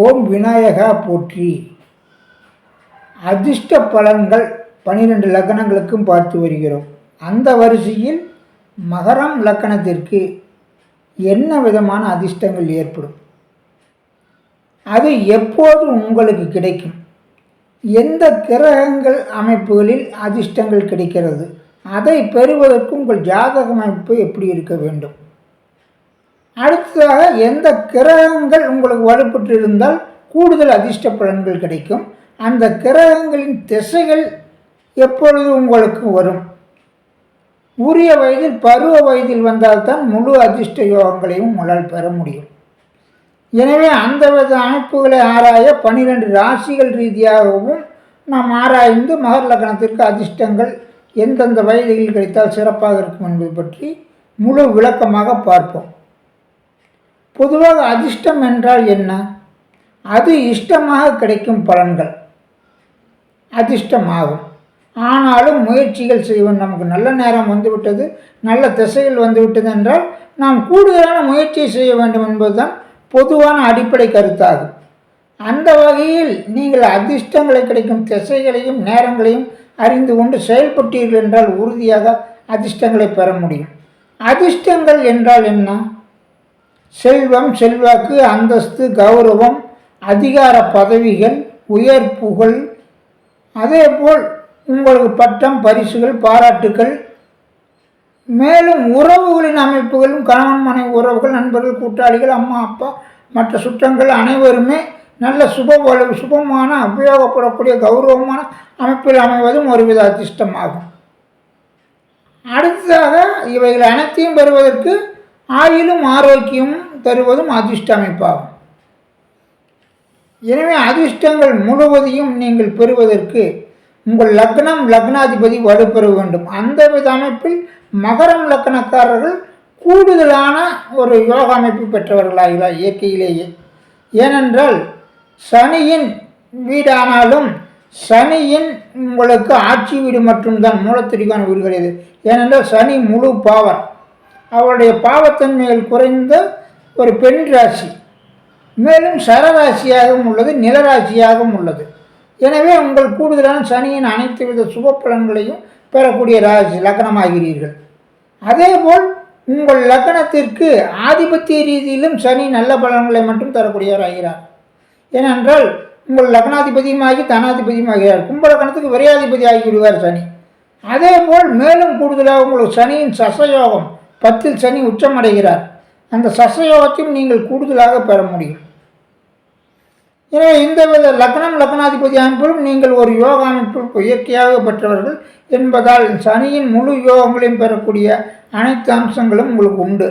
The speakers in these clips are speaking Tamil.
ஓம் விநாயகா போற்றி. அதிர்ஷ்ட பலன்கள் பனிரெண்டு லக்கணங்களுக்கும் பார்த்து வருகிறோம். அந்த வரிசையில் மகரம் லக்கணத்திற்கு என்ன விதமான அதிர்ஷ்டங்கள் ஏற்படும்? அது எப்போது உங்களுக்கு கிடைக்கும்? எந்த கிரகங்கள் அமைப்புகளில் அதிர்ஷ்டங்கள் கிடைக்கிறது? அதை பெறுவதற்கு உங்கள் ஜாதக அமைப்பு எப்படி இருக்க வேண்டும்? அடுத்ததாக எந்த கிரகங்கள் உங்களுக்கு வலுப்பட்டு இருந்தால் கூடுதல் அதிர்ஷ்ட பலன்கள் கிடைக்கும். அந்த கிரகங்களின் திசைகள் எப்பொழுது உங்களுக்கு வரும்? உரிய வயதில் பருவ வயதில் வந்தால்தான் முழு அதிர்ஷ்ட யோகங்களையும் உங்களால் பெற முடியும். எனவே அந்த வித அமைப்புகளை ஆராய பன்னிரெண்டு ராசிகள் ரீதியாகவும் நாம் ஆராய்ந்து மகர் லக்னத்திற்கு அதிர்ஷ்டங்கள் எந்தெந்த வயதில் கிடைத்தால் சிறப்பாக இருக்கும் என்பது பற்றி முழு விளக்கமாக பார்ப்போம். பொதுவாக அதிர்ஷ்டம் என்றால் என்ன? அது இஷ்டமாக கிடைக்கும் பலன்கள். அதிர்ஷ்டமாகும். ஆனாலும் முயற்சிகள் செய்வோம். நமக்கு நல்ல நேரம் வந்துவிட்டது. நல்ல திசைகள் வந்துவிட்டது என்றால் நாம் கூடுதலான முயற்சியை செய்ய வேண்டும் என்பதுதான் பொதுவான அடிப்படை கருத்தாகும். அந்த வகையில் நீங்கள் அதிர்ஷ்டங்களை கிடைக்கும் திசைகளையும் நேரங்களையும் அறிந்து கொண்டு செயல்பட்டீர்கள் என்றால் உறுதியாக அதிர்ஷ்டங்களை பெற முடியும். அதிர்ஷ்டங்கள் என்றால் என்ன? செல்வம் செல்வாக்கு அந்தஸ்து கௌரவம் அதிகார பதவிகள் உயர் புகழ். அதேபோல் உங்களுக்கு பட்டம் பரிசுகள் பாராட்டுகள் மேலும் உறவுகளின் அமைப்புகளும் கணவன் மனைவி உறவுகள் நண்பர்கள் கூட்டாளிகள் அம்மா அப்பா மற்ற சுற்றங்கள் அனைவருமே நல்ல சுப சுபமான உபயோகப்படக்கூடிய கௌரவமான அமைப்பில் அமைவதும் ஒருவித அதிர்ஷ்டமாகும். அடுத்ததாக இவைகள் அனைத்தையும் பெறுவதற்கு ஆயிலும் ஆரோக்கியமும் தருவதும் அதிர்ஷ்ட அமைப்பாகும் எனவே அதிர்ஷ்டங்கள் முழுவதையும் நீங்கள் பெறுவதற்கு உங்கள் லக்னம் லக்னாதிபதி வலுப்பெற வேண்டும். அந்த வித அமைப்பில் மகரம் லக்னக்காரர்கள் கூடுதலான ஒரு யோக அமைப்பு பெற்றவர்களாகிறார் இயற்கையிலேயே. ஏனென்றால் சனியின் வீடானாலும் சனியின் உங்களுக்கு ஆட்சி வீடு மட்டும்தான் மூலத்திரிகான வீடு கிடையாது ஏனென்றால் சனி முழு பாவர் அவருடைய பாவத்தன்மைகள் குறைந்த ஒரு பெண் ராசி. மேலும் சரராசியாகவும் உள்ளது நிலராசியாகவும் உள்ளது. எனவே உங்கள் கூடுதலான சனியின் அனைத்து வித சுப பலன்களையும் பெறக்கூடிய ராசி லக்னமாகிறீர்கள். அதேபோல் உங்கள் லக்னத்திற்கு ஆதிபத்திய ரீதியிலும் சனி நல்ல பலன்களை மட்டும் தரக்கூடியவராகிறார். ஏனென்றால் உங்கள் லக்னாதிபதியுமாகி தனாதிபதியுமாகிறார். கும்பலக்கணத்துக்கு விரையாதிபதி ஆகிவிடுவார் சனி. அதேபோல் மேலும் கூடுதலாக உங்களுக்கு சனியின் சசயோகம் பத்தில் சனி உச்சமடைகிறார். அந்த சசயோகத்தையும் நீங்கள் கூடுதலாக பெற முடியும். எனவே இந்த வித லக்னம் லக்னாதிபதி அமைப்பிலும் நீங்கள் ஒரு யோக அமைப்பு இயற்கையாக பெற்றவர்கள் என்பதால் சனியின் முழு யோகங்களையும் பெறக்கூடிய அனைத்து அம்சங்களும் உங்களுக்கு உண்டு.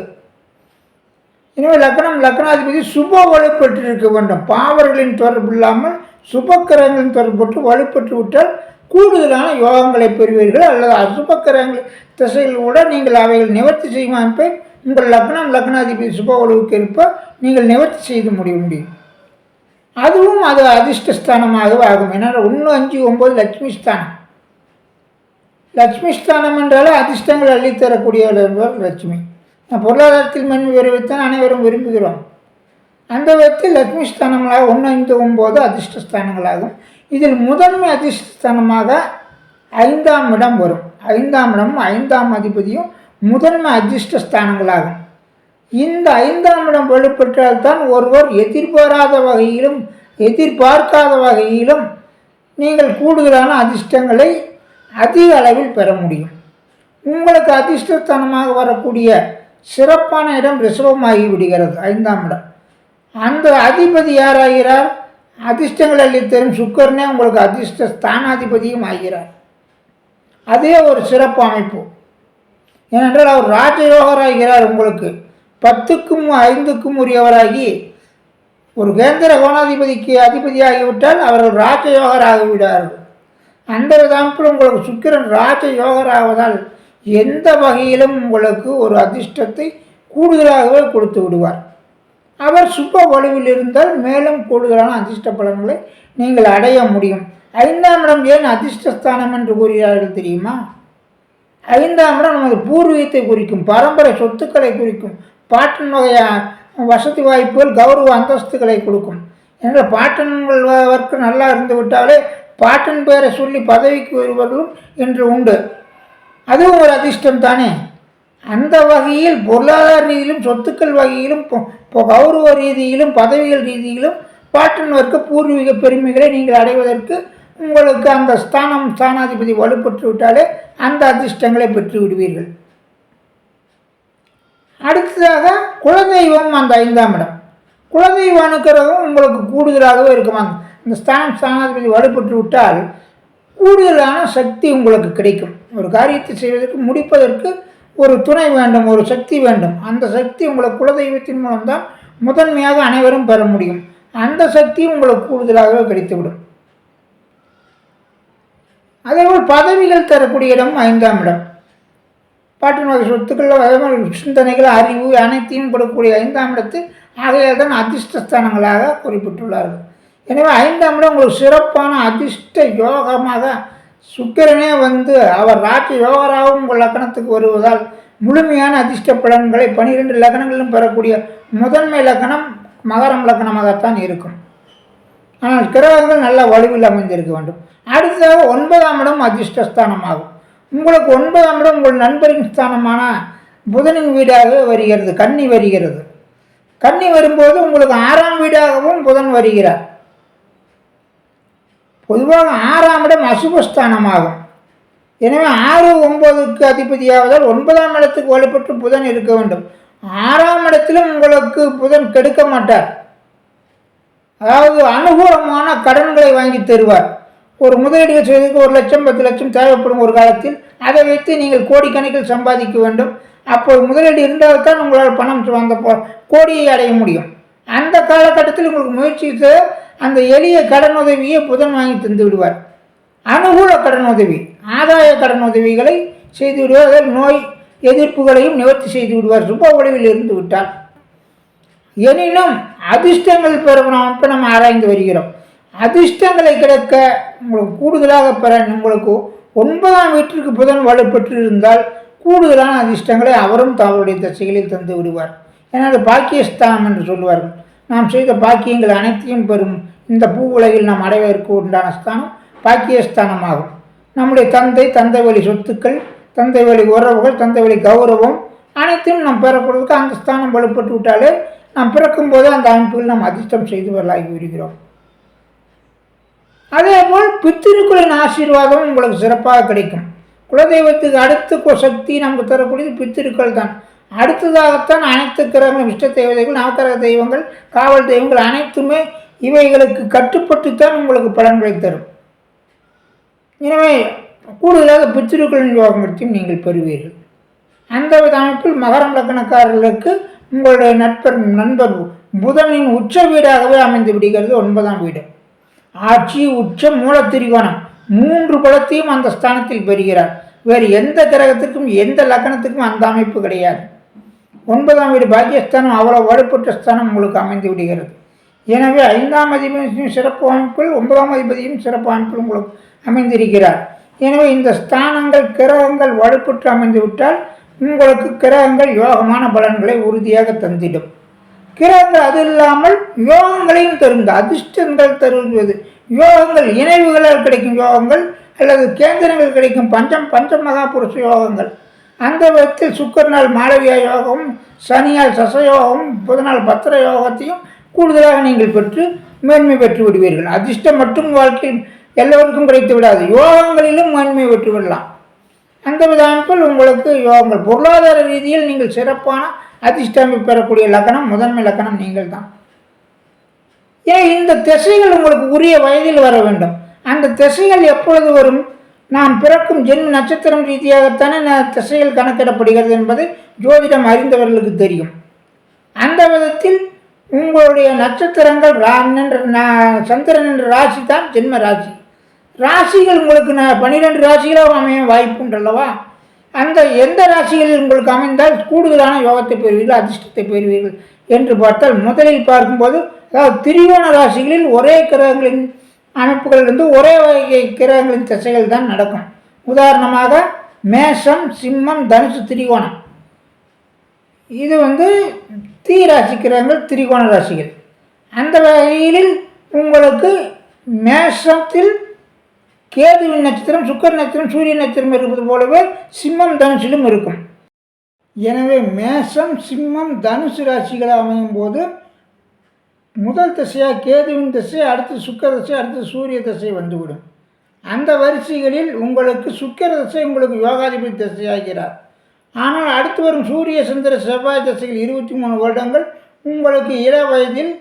எனவே லக்னம் லக்னாதிபதி சுப வலுப்பெற்றிருக்க வேண்டும். பாவர்களின் தொடர்பு இல்லாமல் சுபக்கிரகங்களின் தொடர்பு வலுப்பெற்று விட்டால் கூடுதலான யோகங்களை பெறுவீர்கள் அல்லது அசுபக்கரங்கள் திசையில் கூட நீங்கள் அவைகள் நிவர்த்தி செய்யும் அமைப்பை உங்கள் லக்னம் லக்னாதிபதி சுப வலுவுக்கு இருப்ப நீங்கள் நிவர்த்தி செய்து முடிய முடியும். அதுவும் அது அதிர்ஷ்டஸ்தானமாக ஆகும். ஏன்னா ஒன்று அஞ்சு ஒம்பது லட்சுமி ஸ்தானம். லட்சுமி ஸ்தானம் என்றாலே அதிர்ஷ்டங்கள் அள்ளித்தரக்கூடியவர் என்பவர் லட்சுமி. நான் பொருளாதாரத்தில் மென்மை விரைவித்தான் அனைவரும் விரும்புகிறோம். அந்த விதத்தில் லட்சுமி ஸ்தானங்களாக ஒன்று ஐந்து ஒம்பது அதிர்ஷ்டஸ்தானங்களாகும். இதில் முதன்மை அதிர்ஷ்டஸ்தானமாக ஐந்தாம் இடம் வரும். ஐந்தாம் இடமும் ஐந்தாம் அதிபதியும் முதன்மை அதிர்ஷ்டஸ்தானங்களாகும். இந்த ஐந்தாம் இடம் வலுப்பெற்றால்தான் ஒருவர் எதிர்பாராத வகையிலும் எதிர்பார்க்காத வகையிலும் நீங்கள் கூடுதலான அதிர்ஷ்டங்களை அதிக அளவில் பெற முடியும். உங்களுக்கு அதிர்ஷ்டத்தனமாக வரக்கூடிய சிறப்பான இடம் ரிசர்வமாகி விடுகிறது ஐந்தாம் இடம். அந்த அதிபதி யாராகிறார்? அதிர்ஷ்டங்கள் அள்ளித்தரும் சுக்கரனே உங்களுக்கு அதிர்ஷ்ட ஸ்தானாதிபதியும் ஆகிறார். அதே ஒரு சிறப்பு அமைப்பு. ஏனென்றால் அவர் ராஜயோகராகிறார் உங்களுக்கு. பத்துக்கும் ஐந்துக்கும் உரியவராகி ஒரு கேந்திர கோணாதிபதிக்கு அதிபதியாகிவிட்டால் அவர்கள் ராஜயோகராகிவிடார்கள் அந்த விதத்தில் உங்களுக்கு சுக்கிரன் ராஜயோகராவதால் எந்த வகையிலும் உங்களுக்கு ஒரு அதிர்ஷ்டத்தை கூடுதலாகவே கொடுத்து விடுவார். அவர் சுப வலுவில் இருந்தால் மேலும் கூடுதலான அதிர்ஷ்ட பலன்களை நீங்கள் அடைய முடியும். ஐந்தாம் இடம் ஏன் அதிர்ஷ்டஸ்தானம் என்று கூறுகிறார்கள் தெரியுமா? ஐந்தாம் இடம் நமது பூர்வீகத்தை குறிக்கும் பரம்பரை சொத்துக்களை குறிக்கும் பாட்டின் வகையான வசதி வாய்ப்புகள் கௌரவ அந்தஸ்துகளை கொடுக்கும் என்ற பாட்டன்கள் ஒர்க்கு நல்லா இருந்து விட்டாலே பாட்டன் பெயரை சொல்லி பதவிக்கு வருவர்களும் இன்று உண்டு. அதுவும் ஒரு அதிர்ஷ்டம் தானே அந்த வகையில் பொருளாதார ரீதியிலும் சொத்துக்கள் வகையிலும் இப்போ கௌரவ ரீதியிலும் பதவிகள் ரீதியிலும் பாட்டன் வர்க்க பூர்வீக பெருமைகளை நீங்கள் அடைவதற்கு உங்களுக்கு அந்த ஸ்தானம் ஸ்தானாதிபதி வலுப்பெற்று விட்டாலே அந்த அதிர்ஷ்டங்களை பெற்று விடுவீர்கள். அடுத்ததாக குலதெய்வம் அந்த ஐந்தாம் இடம். குலதெய்வ அனுக்கிறதும் உங்களுக்கு கூடுதலாகவே இருக்கும். அந்த ஸ்தானம் ஸ்தானாதிபதி வலுப்பெற்று விட்டால் கூடுதலான சக்தி உங்களுக்கு கிடைக்கும். ஒரு காரியத்தை செய்வதற்கு முடிப்பதற்கு ஒரு துணை வேண்டும் ஒரு சக்தி வேண்டும். அந்த சக்தி உங்களை குலதெய்வத்தின் மூலம்தான் முதன்மையாக அனைவரும் பெற முடியும். அந்த சக்தி உங்களுக்கு கூடுதலாகவே கிடைத்துவிடும். அதேபோல் பதவிகள் தரக்கூடிய இடம் ஐந்தாம் இடம். பாட்டின் வகை சொத்துக்கள் அதே மாதிரி சிந்தனைகள் அறிவு அனைத்தையும் கொடுக்கக்கூடிய ஐந்தாம் இடத்து ஆகையால் தான் அதிர்ஷ்டஸ்தானங்களாக குறிப்பிட்டுள்ளார்கள். எனவே ஐந்தாம் இடம் உங்களுக்கு சிறப்பான அதிர்ஷ்ட யோகமாக சுக்கிரனே வந்து அவர் ராஜ யோகராகவும் உங்கள் லக்கணத்துக்கு வருவதால் முழுமையான அதிர்ஷ்ட பலன்களை பனிரெண்டு லக்கணங்களிலும் பெறக்கூடிய முதன்மை லக்கணம் மகரம் லக்கணமாகத்தான் இருக்கும். ஆனால் கிரகங்கள் நல்ல வலுவில் அமைந்திருக்க வேண்டும். அடுத்ததாக ஒன்பதாம் இடம் அதிர்ஷ்டஸ்தானமாகும். உங்களுக்கு ஒன்பதாம் இடம் உங்கள் நண்பரின் ஸ்தானமான புதனின் வீடாக வருகிறது கன்னி வருகிறது. கன்னி வரும்போது உங்களுக்கு ஆறாம் வீடாகவும் புதன் வருகிறார். பொதுவாக ஆறாம் இடம் அசுபஸ்தானமாகும். எனவே ஆறு ஒன்பதுக்கு அதிபதியாவதால் ஒன்பதாம் இடத்துக்கு வலுப்பட்டு புதன் இருக்க வேண்டும். ஆறாம் இடத்திலும் உங்களுக்கு புதன் கெடுக்க மாட்டார். அதாவது அனுகூலமான கடன்களை வாங்கி தருவார். ஒரு முதலீடுகள் செய்வதற்கு ஒரு லட்சம் பத்து லட்சம் தேவைப்படும் ஒரு காலத்தில். அதை வைத்து நீங்கள் கோடிக்கணக்கில் சம்பாதிக்க வேண்டும். அப்போது முதலீடு இருந்தால் தான் உங்களால் பணம் வந்த கோடியை அடைய முடியும். அந்த காலகட்டத்தில் உங்களுக்கு முயற்சித்து அந்த எளிய கடன் உதவியை புதன் வாங்கி தந்து விடுவார். அனுகூல கடன் உதவி ஆதாய கடன் உதவிகளை செய்து விடுவார். அதில் நோய் எதிர்ப்புகளையும் நிவர்த்தி செய்து விடுவார். சுப ஒளிவில் இருந்து விட்டார். எனினும் அதிர்ஷ்டங்கள் பெறும் இப்போ நம்ம ஆராய்ந்து வருகிறோம். அதிர்ஷ்டங்களை கிடைக்க உங்களுக்கு கூடுதலாக பெற உங்களுக்கு ஒன்பதாம் வீட்டிற்கு புதன் வலுப்பெற்று இருந்தால் கூடுதலான அதிர்ஷ்டங்களை அவரும் தவறுடைய தசைகளில் தந்து விடுவார். ஏன்னா அது பாக்கியஸ்தானம் என்று சொல்லுவார்கள். நாம் செய்த பாக்கியங்கள் அனைத்தையும் பெறும். இந்த பூ உலகில் நாம் அடைவதற்கு உண்டான ஸ்தானம் பாக்கியஸ்தானமாகும். நம்முடைய தந்தை தந்தை வழி சொத்துக்கள் தந்தை வழி உறவுகள் தந்தை வழி கௌரவம் அனைத்தையும் நாம் பெறப்படுவதற்கு அந்த ஸ்தானம் வலுப்பட்டு விட்டாலே நாம் பிறக்கும்போது அந்த அமைப்புகள் நாம் அதிர்ஷ்டம் செய்தவர்களாகி விடுகிறோம். அதேபோல் பித்திருக்களின் ஆசீர்வாதம் உங்களுக்கு சிறப்பாக கிடைக்கும். குலதெய்வத்துக்கு அடுத்து சக்தி நமக்கு தரக்கூடியது பித்திருக்கள் தான். அடுத்ததாகத்தான் அனைத்து கிரகங்களும் இஷ்ட தேவதைகள் நவக்கிரக தெய்வங்கள் காவல் தெய்வங்கள் அனைத்துமே இவைகளுக்கு கட்டுப்பட்டுத்தான் உங்களுக்கு பலன்களை தரும். எனவே கூடுதலாக பித்திருக்களின் யோகங்களையும் நீங்கள் பெறுவீர்கள். அந்த அமைப்பில் மகரம் லக்கணக்காரர்களுக்கு உங்களுடைய நட்பர் நண்பர் புதனின் உச்ச வீடாகவே அமைந்து விடுகிறது ஒன்பதாம் வீடு. ஆட்சி உச்சம் மூலத்திரிகோணம் மூன்று பலத்தையும் அந்த ஸ்தானத்தில் பெறுகிறார். வேறு எந்த கிரகத்துக்கும் எந்த லக்கணத்துக்கும் அந்த அமைப்பு கிடையாது. ஒன்பதாம் வீடு பாக்கியஸ்தானம் அவ்வளோ வலுப்பெற்ற ஸ்தானம் உங்களுக்கு அமைந்து விடுகிறது. எனவே ஐந்தாம் அதிபதியும் சிறப்பு அமைப்பில் ஒன்பதாம் அதிபதியும் சிறப்பு அமைப்பில் உங்களுக்கு அமைந்திருக்கிறார். எனவே இந்த ஸ்தானங்கள் கிரகங்கள் வலுப்பெற்று அமைந்து விட்டால் உங்களுக்கு கிரகங்கள் யோகமான பலன்களை உறுதியாக தந்திடும். கிரகங்கள் அது இல்லாமல் யோகங்களையும் தரும் அதிர்ஷ்டங்கள் தருவது யோகங்கள் இணைவுகளால் கிடைக்கும் யோகங்கள் அல்லது கேந்திரங்கள் கிடைக்கும் பஞ்சம் பஞ்ச மகாபுருஷ யோகங்கள் அந்த விதத்தில் சுக்கரனால் மாளவியா யோகம் சனியால் சசயோகம் புதனால் பத்திர யோகத்தையும் கூடுதலாக நீங்கள் பெற்று மேன்மை பெற்று விடுவீர்கள். அதிர்ஷ்டம் மட்டும் வாழ்க்கையில் எல்லோருக்கும் கிடைத்து விடாது. யோகங்களிலும் மேன்மை பெற்று விடலாம். அந்த வித அமைப்பில் உங்களுக்கு யோகங்கள். பொருளாதார ரீதியில் நீங்கள் சிறப்பான அதிர்ஷ்டம் பெறக்கூடிய லக்கணம் முதன்மை லக்கணம் நீங்கள் தான். ஏன் இந்த திசைகள் உங்களுக்கு உரிய வயதில் வர வேண்டும்? அந்த திசைகள் எப்பொழுது வரும்? நாம் பிறக்கும் ஜென்ம நட்சத்திரம் ரீதியாகத்தானே நான் திசைகள் கணக்கிடப்படுகிறது என்பது ஜோதிடம் அறிந்தவர்களுக்கு தெரியும். அந்த விதத்தில் உங்களுடைய நட்சத்திரங்கள் ரா என்ற சந்திரன் என்ற ராசி தான் ஜென்ம ராசி. ராசிகள் உங்களுக்கு நான் பன்னிரெண்டு ராசிகளாக அமைய வாய்ப்புண்டல்லவா? அந்த எந்த ராசிகளில் உங்களுக்கு அமைந்தால் கூடுதலான யோகத்தை பெறுவீர்கள் அதிர்ஷ்டத்தை பெறுவீர்கள் என்று பார்த்தால் முதலில் பார்க்கும்போது அதாவது திரிகோண ராசிகளில் ஒரே கிரகங்களின் அமைப்புகளிலிருந்து ஒரே வகை கிரகங்களின் திசைகள் தான் நடக்கும். உதாரணமாக மேஷம் சிம்மம் தனுசு திரிகோணம். இது வந்து தீ ராசி கிரகங்கள் திரிகோண ராசிகள். அந்த வகையில் உங்களுக்கு மேஷத்தில் கேதுவின் நட்சத்திரம் சுக்கர நட்சத்திரம் சூரிய நட்சத்திரம் இருப்பது போலவே சிம்மம் தனுசிலும் இருக்கும். எனவே மேஷம் சிம்மம் தனுசு ராசிகள் அமையும் போது முதல் திசையாக கேதுவின் திசை அடுத்து சுக்கர திசை அடுத்து சூரிய திசை வந்துவிடும். அந்த வரிசைகளில் உங்களுக்கு சுக்கிர திசை உங்களுக்கு யோகாதிபதி திசையாகிறார். ஆனால் அடுத்து வரும் சூரிய சந்திர செவ்வாய் திசையில் இருபத்தி மூணு வருடங்கள் உங்களுக்கு இள வயதில்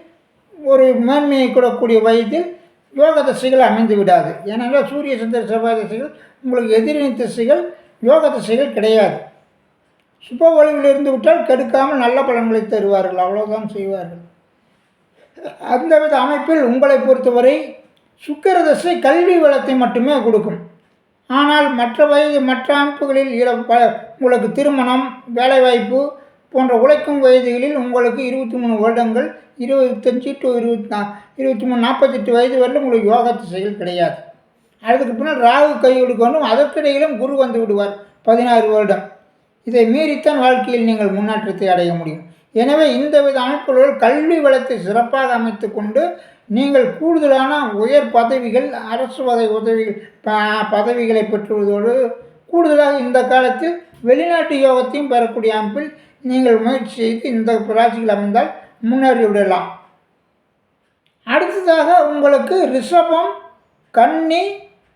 ஒரு மேன்மையை கூடக்கூடிய வயதில் யோக திசைகள் அமைந்து விடாது. ஏனென்றால் சூரிய சந்திர செவ்வாய் திசைகள் உங்களுக்கு எதிரின் திசைகள் யோக திசைகள் கிடையாது. சுப ஒளிவில் இருந்து விட்டால் கெடுக்காமல் நல்ல பலன்களை தருவார்கள். அவ்வளோதான் செய்வார்கள். அந்தவித அமைப்பில் உங்களை பொறுத்தவரை சுக்கிர தசை கல்வி வளத்தை மட்டுமே கொடுக்கும். ஆனால் மற்ற வயது மற்ற அமைப்புகளில் இள உங்களுக்கு திருமணம் வேலைவாய்ப்பு போன்ற உழைக்கும் வயதுகளில் உங்களுக்கு இருபத்தி மூணு வருடங்கள் இருபத்தஞ்சி டு இருபத்தி நா இருபத்தி மூணு நாற்பத்தெட்டு வயது வரையிலும் உங்களுக்கு யோகா திசைகள் கிடையாது. அதுக்கு பின்னால் ராகு கை கொடுக்கணும் அதற்கிடையிலும் குரு வந்து விடுவார் பதினாறு வருடம். இதை மீறித்தான் வாழ்க்கையில் நீங்கள் முன்னேற்றத்தை அடைய முடியும். எனவே இந்த வித அமைப்புகள் கல்வி வளத்தை சிறப்பாக அமைத்து கொண்டு நீங்கள் கூடுதலான உயர் பதவிகள் அரசு பதவி உதவிகள் ப- பதவிகளை பெற்றுவதோடு கூடுதலாக இந்த காலத்தில் வெளிநாட்டு யோகத்தையும் பெறக்கூடிய அமைப்பில் நீங்கள் முயற்சி செய்து இந்த ராசிகள் அமைந்தால் முன்னேறி விடலாம். அடுத்ததாக உங்களுக்கு ரிஷபம் கன்னி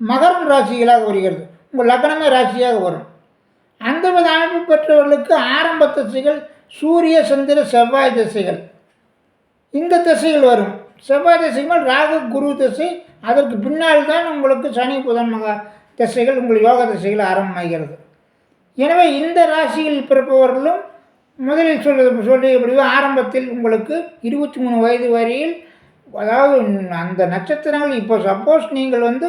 மகரம் ராசிகளாக வருகிறது. உங்கள் லக்னமே ராசியாக வரும். அந்த வித அமைப்பு பெற்றவர்களுக்கு ஆரம்ப திசைகள் சூரிய சந்திர செவ்வாய் திசைகள். இந்த திசைகள் வரும். செவ்வாய் திசைகள் ராகு குரு திசை. அதற்கு பின்னால் தான் உங்களுக்கு சனி புதன் மகா திசைகள் உங்கள் யோக திசைகள் ஆரம்பமாகிறது. எனவே இந்த ராசியில் பிறப்பவர்களும் முதலில் சொல்வது சொல்லியபடி ஆரம்பத்தில் உங்களுக்கு இருபத்தி மூணு வயது வரையில் அதாவது அந்த நட்சத்திரங்கள் இப்போ சப்போஸ் நீங்கள் வந்து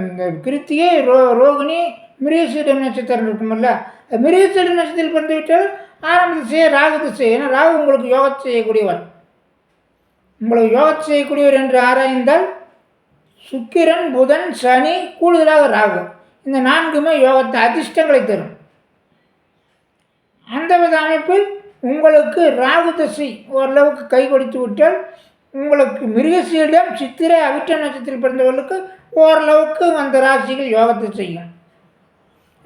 இந்த கிருத்திகை ரோ ரோகிணி மிருகசீடம் நட்சத்திரம் இருக்குமில்ல? மிருகசீடம் நட்சத்திரம் பிறந்துவிட்டால் ஆரம்ப திசையை ராகு திசை ஏன்னா ராகு உங்களுக்கு யோகத்தை செய்யக்கூடியவர். உங்களுக்கு யோகத்தை செய்யக்கூடியவர் என்று ஆராய்ந்தால் சுக்கிரன் புதன் சனி கூடுதலாக ராகு. இந்த நான்குமே யோகத்தை அதிர்ஷ்டங்களை தரும். அந்த வித அமைப்பில் உங்களுக்கு ராகு திசை ஓரளவுக்கு கை கொடுத்து விட்டால் உங்களுக்கு மிருகசீடம் சித்திரை அவிட்ட நட்சத்திரத்தில் பிறந்தவர்களுக்கு ஓரளவுக்கு அந்த ராசிகள் யோகத்தை செய்யும்.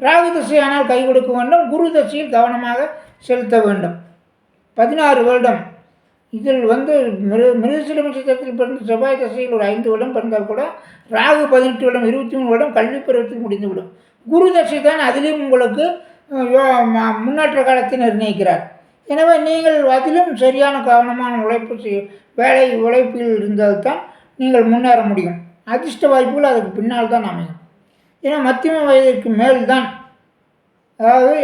ராகு தசையானால் ஆனால் கை கொடுக்க வேண்டும். குரு தசையில் கவனமாக செலுத்த வேண்டும். பதினாறு வருடம். இதில் வந்து மிரு மிருகசீல நட்சத்திரத்தில் பிறந்த செவ்வாய் தசையில் ஒரு ஐந்து வருடம் பிறந்தால் கூட ராகு பதினெட்டு வருடம் இருபத்தி மூணு வருடம் கல்வி பருவத்தில் முடிந்துவிடும். குரு தசை தான் அதிலும் உங்களுக்கு யோ- ம- முன்னேற்ற காலத்தை நிர்ணயிக்கிறார். எனவே நீங்கள் அதிலும் சரியான கவனமான உழைப்பு செய்ய வேலை உழைப்பில் இருந்தால்தான் நீங்கள் முன்னேற முடியும். அதிர்ஷ்ட வாய்ப்புகள் அதுக்கு பின்னால் தான் அமையும். ஏன்னா மத்தியம வயதிற்கு மேல் தான் அதாவது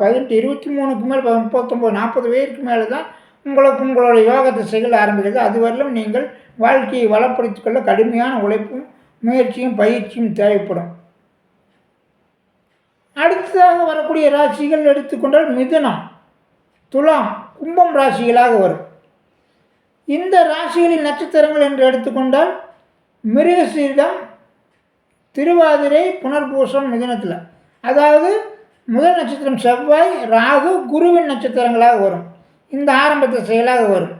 பதினெட்டு இருபத்தி மூணுக்கு மேல் முப்பத்தொம்போது நாற்பது வயதுக்கு மேலே தான் உங்களுக்கு உங்களோட யோக திசைகள் ஆரம்பிக்கிறது. அதுவரையிலும் நீங்கள் வாழ்க்கையை வளப்படுத்திக் கொள்ள கடுமையான உழைப்பும் முயற்சியும் பயிற்சியும் தேவைப்படும். அடுத்ததாக வரக்கூடிய ராசிகள் எடுத்துக்கொண்டால் மிதுனம் துலாம் கும்பம் ராசிகளாக வரும். இந்த ராசிகளின் நட்சத்திரங்கள் என்று எடுத்துக்கொண்டால் மிருகசீரிடம் திருவாதிரை புனர்பூசம் மிதனத்தில். அதாவது முதல் நட்சத்திரம் செவ்வாய் ராகு குருவின் நட்சத்திரங்களாக வரும். இந்த ஆரம்பத்தை செயலாக வரும்.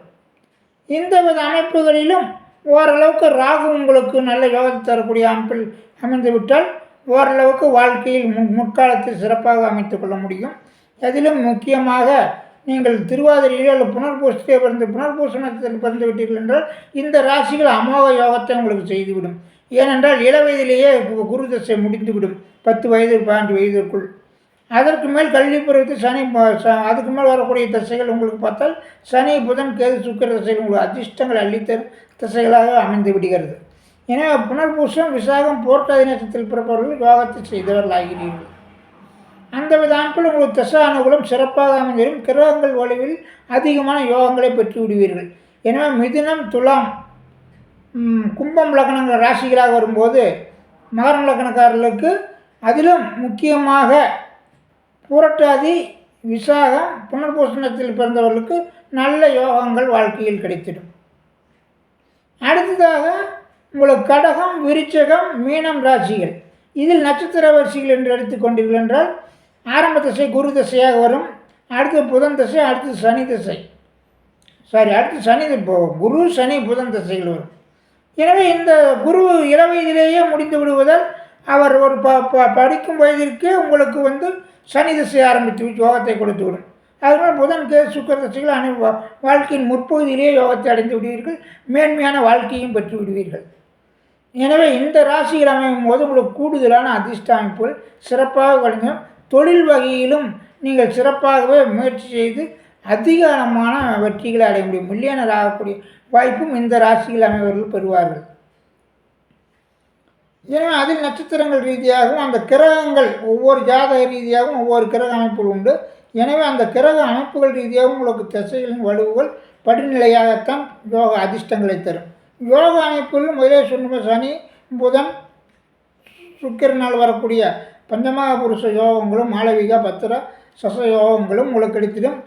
இந்த வித அமைப்புகளிலும் ஓரளவுக்கு ராகு உங்களுக்கு நல்ல யோகத்தை தரக்கூடிய அமைப்பில் அமைந்துவிட்டால் ஓரளவுக்கு வாழ்க்கையில் முன் முற்காலத்தில் சிறப்பாக அமைத்து கொள்ள முடியும். அதிலும் முக்கியமாக நீங்கள் திருவாதிரையிலோ அல்லது புனர்பூசத்திலே பிறந்து புனர்பூச நட்சத்திரத்தில் பிறந்து விட்டீர்கள் என்றால் இந்த ராசிகள் அமோக யோகத்தை உங்களுக்கு செய்துவிடும். ஏனென்றால் இளவயதிலேயே கு- குரு தசை முடிந்துவிடும். பத்து வயது பதினஞ்சு வயதிற்குள். அதற்கு மேல் கல்வி பருவத்தில் சனி அதுக்கு மேல் வரக்கூடிய திசைகள் உங்களுக்கு பார்த்தால் சனி புதன் கேது சுக்கிர திசைகள் உங்களுக்கு அதிர்ஷ்டங்கள் அள்ளித்தரும் திசைகளாக அமைந்து விடுகிறது. எனவே புனர்பூசம் விசாகம் போர்ட்டாதி நட்சத்திரத்தில் பிறப்பவர்கள் யோகத்தை செய்தவர்கள் ஆகிறீர்கள் அந்த வித அமைப்பில் உங்களுக்கு தசா அனுகூலம் சிறப்பாக அமைந்திடும். கிரகங்கள் வலுவில் அதிகமான யோகங்களை பெற்று விடுவீர்கள் எனவே மிதுனம் துலாம் கும்பம் லக்னங்கள் ராசிகளாக வரும்போது மகரம் லக்னக்காரர்களுக்கு அதிலும் முக்கியமாக புரட்டாதி விசாகம் புனர்பூசணத்தில் பிறந்தவர்களுக்கு நல்ல யோகங்கள் வாழ்க்கையில் கிடைத்திடும். அடுத்ததாக உங்களுக்கு கடகம் விருச்சகம் மீனம் ராசிகள். இதில் நட்சத்திர வரிசைகள் என்று எடுத்துக்கொண்டீர்கள் என்றால் ஆரம்ப திசை குரு திசையாக வரும். அடுத்து புதன் திசை அடுத்து சனி திசை. சாரி அடுத்து சனி இப்போ குரு சனி புதன் திசைகள் வரும். எனவே இந்த குரு இளவயதிலேயே முடிந்து விடுவதால் அவர் ஒரு ப ப படிக்கும் வயதிற்கே உங்களுக்கு வந்து சனி திசை ஆரம்பித்து யோகத்தை கொடுத்து விடும். அதனால் புதன் கே சுக்கர திசைகள் அனை வாழ்க்கையின் முற்பகுதியிலேயே யோகத்தை அடைந்து விடுவீர்கள். மேன்மையான வாழ்க்கையும் பெற்று விடுவீர்கள். எனவே இந்த ராசிகள் அமையும் போது உங்களுக்கு கூடுதலான அதிர்ஷ்ட அமைப்புகள் சிறப்பாக கிடைக்கும் தொழில் வகையிலும் நீங்கள் சிறப்பாகவே முயற்சி செய்து அதிகாரமான வெற்றிகளை அடைய முடியும். மில்லியனர் ஆகக்கூடிய வாய்ப்பும் இந்த ராசியில் அமைவர்கள் பெறுவார்கள். ஏன்னா அதில் நட்சத்திரங்கள் ரீதியாகவும் அந்த கிரகங்கள் ஒவ்வொரு ஜாதக ரீதியாகவும் ஒவ்வொரு கிரக அமைப்புகள் உண்டு. எனவே அந்த கிரக அமைப்புகள் ரீதியாகவும் உங்களுக்கு திசைகளின் வலுவுகள் படிநிலையாகத்தான் யோக அதிர்ஷ்டங்களை தரும். யோக அமைப்புகள் முதலே சொன்ன சனி புதன் சுக்கிரனால் வரக்கூடிய பஞ்சமாக புருஷ யோகங்களும் மாளவிகா பத்திர சச யோகங்களும் உங்களுக்கு கிடைத்திடும்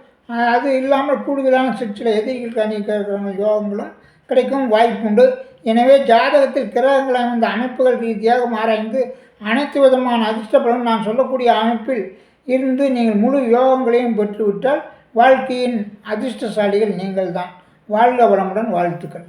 அது இல்லாமல் கூடுதலான சிற்சில எதிரிகளுக்கு அணிக்கிறவங்க யோகங்களும் கிடைக்கும் வாய்ப்புண்டு. எனவே ஜாதகத்தில் கிரகங்கள் அமைந்த அமைப்புகள் ரீதியாக ஆராய்ந்து அனைத்து விதமான அதிர்ஷ்டப்படும் நான் சொல்லக்கூடிய அமைப்பில் இருந்து நீங்கள் முழு யோகங்களையும் பெற்றுவிட்டால் வாழ்க்கையின் அதிர்ஷ்டசாலிகள் நீங்கள்தான். வாழ்க வளமுடன் வாழ்த்துக்கள்.